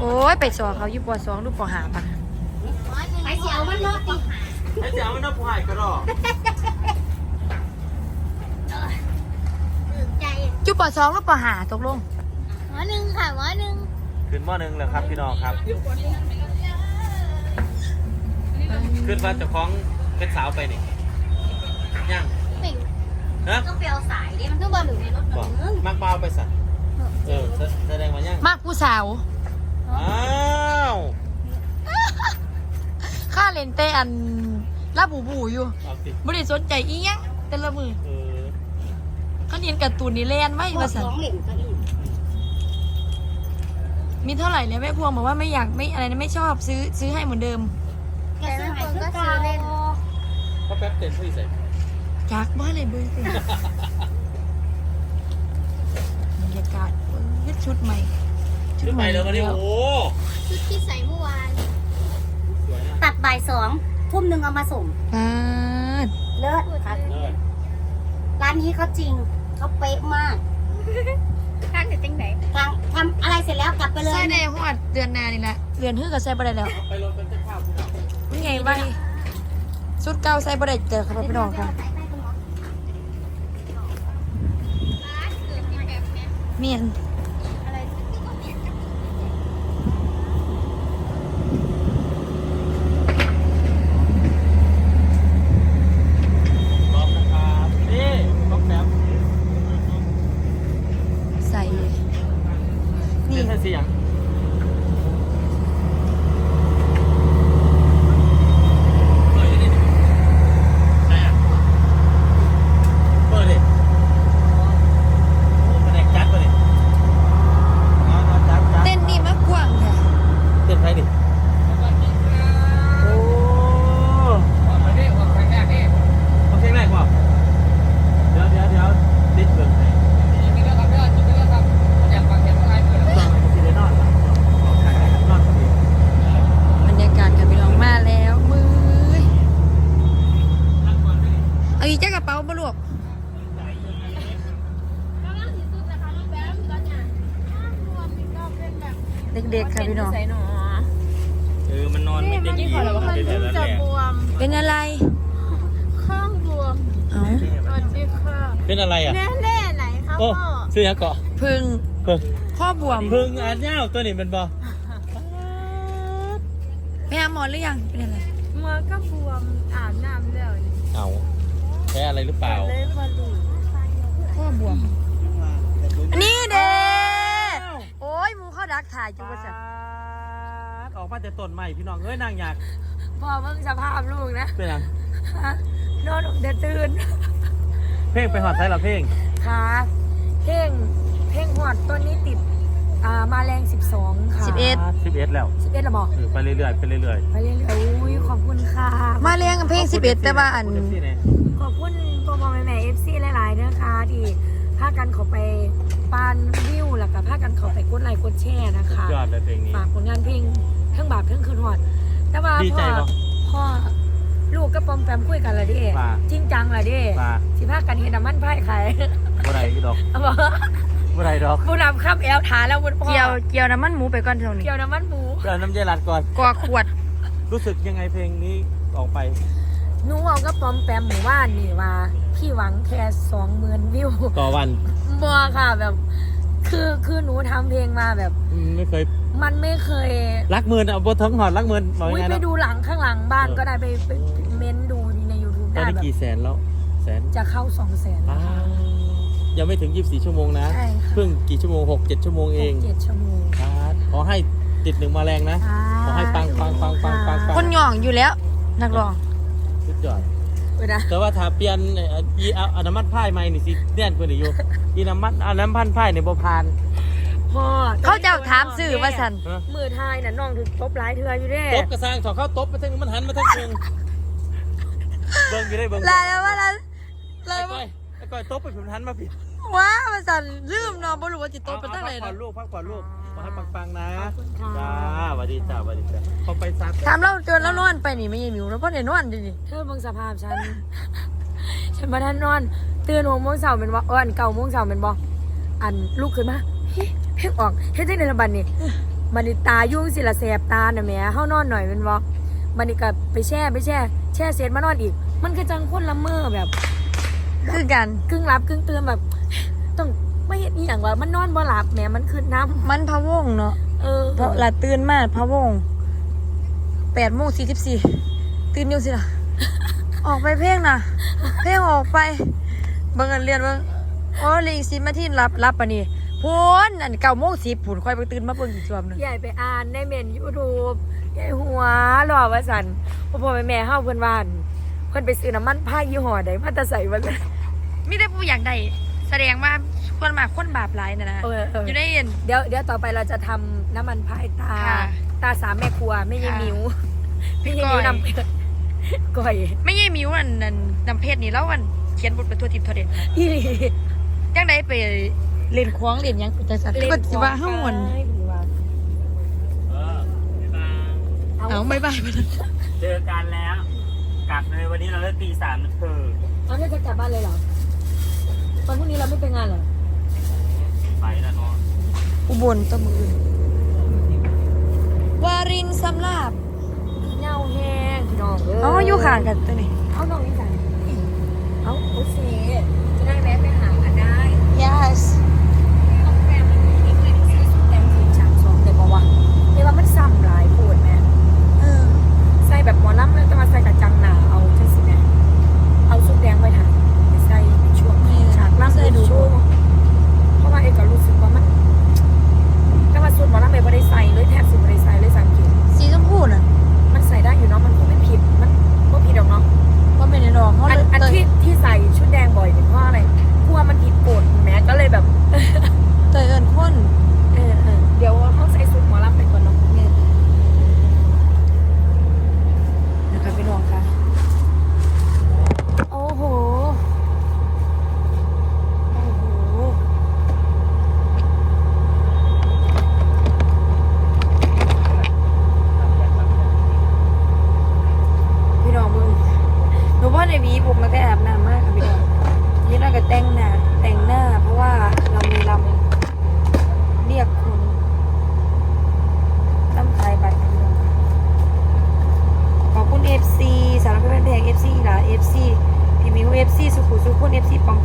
โอ้ยไปสอนเขาอยู่ปสองลูกปหาปะไปเสียวมันเนาะไอ้เจ้ามันน่าผู้หายก็รอใจอยู่ปสองลูกปหาตกลงหมอหนึ่งค่ะหมอหนึ่งขึ้นหม้อหนึ่งเลยครับพี่น้องครับ ขึ้นมาเจะคล้าของเป็นสาวไปนี่ยังไม่ฮะต้องไปเอาสายดิมันต้องบอลหรือในรถบอกมึงมากเปล่าไปสัตว์เออแสแสดงมายัง มากผู้สาว อ้าวค่าเลนเตอันลาบูบูอยู่เอาสิไม่ได้สนใจอีหยังแต่ละมือเออเขาเรียนการ์ตูนนี่เล่นไม่พวมากสันร้องเหล่นก็อีกมีเท่าไหร่เนี่ยแม่พวงบอกว่าไม่อยากไม่อะไรนะไม่ชอบซื้อซื้อให้เหมือนเดิมแกซื้อหายซื้อเก่าเขาแป๊บเต็มที่ใส่จากบ้านเลยเบอร์สิบรรยากาศเฮ้ยชุดใหม่ ชุดใหม่เลยวันนี้โอ้โหชุดที่ใส่เมื่อวาน สวยนะตัดบ่ายสองทุ่มหนึ่งเอามาส่ง ปาดเลิศครับเลิศร้านนี้เขาจริงเขาเป๊ะมากข้างจะจังไหนทางทำอะไรเสร็จแล้วกลับไปเลยใส่ในหัวดเดือนหนานี่แหละเดือนหื้อก็ใส่บ่ได้แล้วเอาไปลงเป็นเจ้าข้าวพี่น้องนี่ไงไว้ชุดเก่าใส่บ่ได้เจอครับพี่น้องค่ะเมียน พร้อมนะครับนี่ต้องแป๊บ ใส่ นี่ นี่ใช่เสียงเปิดดิใช่อะเปิดดิโอ้แผนกจัดเปิดดิเอาเอาจัดจัด เต้นนี่มากกว่างค่ะ เต้นใครดิโอ้เอาเพลงแรกก่อนเดี๋ยวเดี๋ยวเดี๋ยวติดเบิ่งให้ฟังให้สิได้นอนหลับบอกใครให้นอนพอดี บรรยากาศกับพี่น้องมาแล้วมือเอาอีกจ้ากระเป๋าบ่ลูก เด็กๆค่ะพี่น้องใส่หนอเออมันนอนไม่ได้ดีมันเป็นแบบนั้นแหละบวมเป็นอะไร ข้างบวมเอ้าสวัสดีค่ะเป็นอะไรอะแน่แน่ไหนคะโอ้พ่อซื้อยังเกาะพึ่งเพิ่งข้อบวมเพิ่งอ่านยาวตัวนี้เป็นบ่ไปหาหมอหรือยังเป็นอะไรมือก็บวมอาบน้ำแล้วนี่เอาแพ้อะไรหรือเปล่าเลยมาดูข้อบวมอันนี้เด้โอ้ยหมูเข้าดักถ่ายจุกสันออกมาแต่ต้นใหม่พี่น้องเอ้ยนางอยากพอเบิ่งสภาพลูกนะเป็นหยังฮะนอนเดือตื่นเพลงไปหอดไทยละเพลงค่ะเพ่งเพ่งหอดตัวนี้ติดอ่ามาแรง 12 ค่ะ11สิบเอ็ดแล้ว11ระบอกเออไปเรื่อยๆไปเรื่อยไปเรื่อยๆอุ้ยขอบคุณค่ะ มาแรงเพลง11แต่ว่าอันพูดสิเนี่ยขอบคุณพ่อพ่อแม่แม่เอฟซีหลายๆนะคะที่พากันเขาไป ปานวิวแล้วก็พากันเขาไปกดไลค์กดแชร์นะคะยอดเลยเพลงนี้ ฝากผลงานเพลงทั้งบาปทั้งคืนหอด แต่ว่าดีพ่ใจอบ่พ่อลูกกับปอมแปมคุยกันละเดิว่า จริงจังละเดิปลาสิพากันเห็นน้ำมันไพ่ขายบ่ได้ดอกเอาบอกบ่ได้ดอกผู้นำข้ามแอลถาแล้วบุญพ่อเกี่ยวเกี่ยวน้ำมันหมูไปก่อนเท่านี้เกี่ยวน้ำมันหมูเดี๋ยวน้ำเจรัดก่อนกว่าขวด รู้สึกยังไงเพลงนี้ออกไป หนูเอากับปอมแปมหมู่บ้านนี่ว่า พี่หวังแค่สองหมื่นวิวต่อวัน บัวค่ะแบบ คือคือหนูทำเพลงมาแบบ อืมไม่เคยมันไม่เคยรักหมื่นอะบนทั้งหอดรักหมื่นบอกอุ้ยยังไงไปนะดูหลังข้างหลังบ้านเออก็ได้ไปไปเม้นดูใน YouTube ตอนได้นี้แบบกี่แสนแล้ว แสนจะเข้าสองแสนอ้าวยังไม่ถึง 24 ชั่วโมงนะ ใช่ค่ะ เพิ่งกี่ชั่วโมง 6 7 ชั่วโมงเองเจ็ดชั่วโมงครับขอให้ติดหนึ่งมาแรงนะ ขอให้ปังปังปังปังปังปัง คนหย่องอยู่แล้ว นักร้อง สุดยอด เวลาแต่ว่าถ้าเปลี่ยนเอ่ออีเอาเอาน้ำมันพายใหม่นี่สิเด่นกว่านี้อยู่อีน้ำมันเอาน้ำพันพายในบ่พานพ่อเขาเจ้าถามสื่อว่าสันฮะมือทายน่ะน้องถึงตบหลายเทืออยู่เด้ตบกระซังสองเข้าตบไปทั้งมันหันมาทั้งเชิงเบิ่งอยู่ได้เบิ่งลาแล้วว่าลาไอ้ลาก้อยไอ้ก้อยตบไปผมหันมาผิดว้าว่าสันลืมเนาะบ่รู้ว่าจิตตบไปตั้งไหนพักผ่อเนาะนลูกพักผ่อนลูก ขอให้ปังๆนะขอบคุณค่ะจ้าสวัสดีจ้าสวัสดีจ้าเขาไปซักถามเราเจอแล้วนอนไปนี่ไม่ยังมิวแล้วพ่อได้นอนดิเธอเบิ่งสภาพฉัน ฉันมาทันนอนตื่นหกโมงเช้าเป็นบ่เอออันเก้าโมงเช้าเป็นบ่อันลุกขึ้นมาเฮ้ยเพ่งออกเฮ็ดได้ในระบัดนี่มันนี่ตายุ่งสิละแสบตาน่ะแหม่เฮานอนหน่อยแมันบ่มันนี่ก็ไปแช่ไปแช่ แช่เสร็จมานอนอีก มันก็จังคนละเมอแบบ คือกันกึ่งหลับกึ่งตื่นแบบ ต้อง ไม่เห็นอีหยังว่ามันนอนบ่หลับแหมมันคือน้ำมันพะวงเนาะเออเพราะละตื่นมาพะวงแปดโมงสี่สิบสี่ตื่นอยู่สิล่ะ ออกไปเพลงนะเพลงออกไป เบิ่งกันเรียนเบิ่งอ๋อเหลยสิมาที่รับรับปะนี่พูนอันเก้าโมงสิบผุนค่อยไปตื่นมาเบิ่งอีกรอบหนึง ใหญ่ไปอ่านในเมนยูทูบใหญ่หัวหล่อว่าสันพ่อพ่อแม่แม่เฮาเพิ่นว่านเพิ่นไปซื้อน้ำมันผ้ายี่ห้อใดมาแต่ใส่มันเลยมีแต่ผู้อยากได้แสดงว่า คนมากคนบาปหลายนะนะเออเอออยู่ในเอ็น เดี๋ยวเดี๋ยวต่อไปเราจะทำน้ำมันพายตา ค่ะตาสามแม่ครัวไม่ใช่ค่ะมิวไม่ใช่ก้มิอวย นำเพชรก้อยไม่ใช่มิวอันนั้นนำเพศนี่แล้วอันเขียนบทเป็นตัวทิพย์ตัวเด่นอีหลีจังได้ไปเล่นควงเล่นหยังเป็นจังซั่นก็สิว่าเฮาหวนไปเพิ่นว่าเออบ๊ายบายเอาไม่บายไปนะเจอกันแล้ว กลับเลยวันนี้เราเลิกตีสามนะเธอเอาเนี่ยจะกลับบ้านเลยเหรอตอนพรุ่งนี้เราไม่ไปงานเหรอ ไปแล้วเนาะอุบลตะมืออื่นวารินสำลาบเงาแห้งพี่น้องเอออ๋ออยู่ข้างกันตัวนี้เอาน้องนี่ใส่เอาโอเคจะได้แวะไปหากันได้ yes ในวีผมมันก็แอบนานมากค่ะพี่น้องนี่เราก็แต่งหน้าแต่งหน้า เพราะว่าเรามีลำเรียกคุณลำไทยบัตรขอบคุณเอฟซีสารพัดแป็นเพลงเอฟซีหลาเอฟซีพี่มิวเอฟซีสุขุสุขุนเอฟซีปอง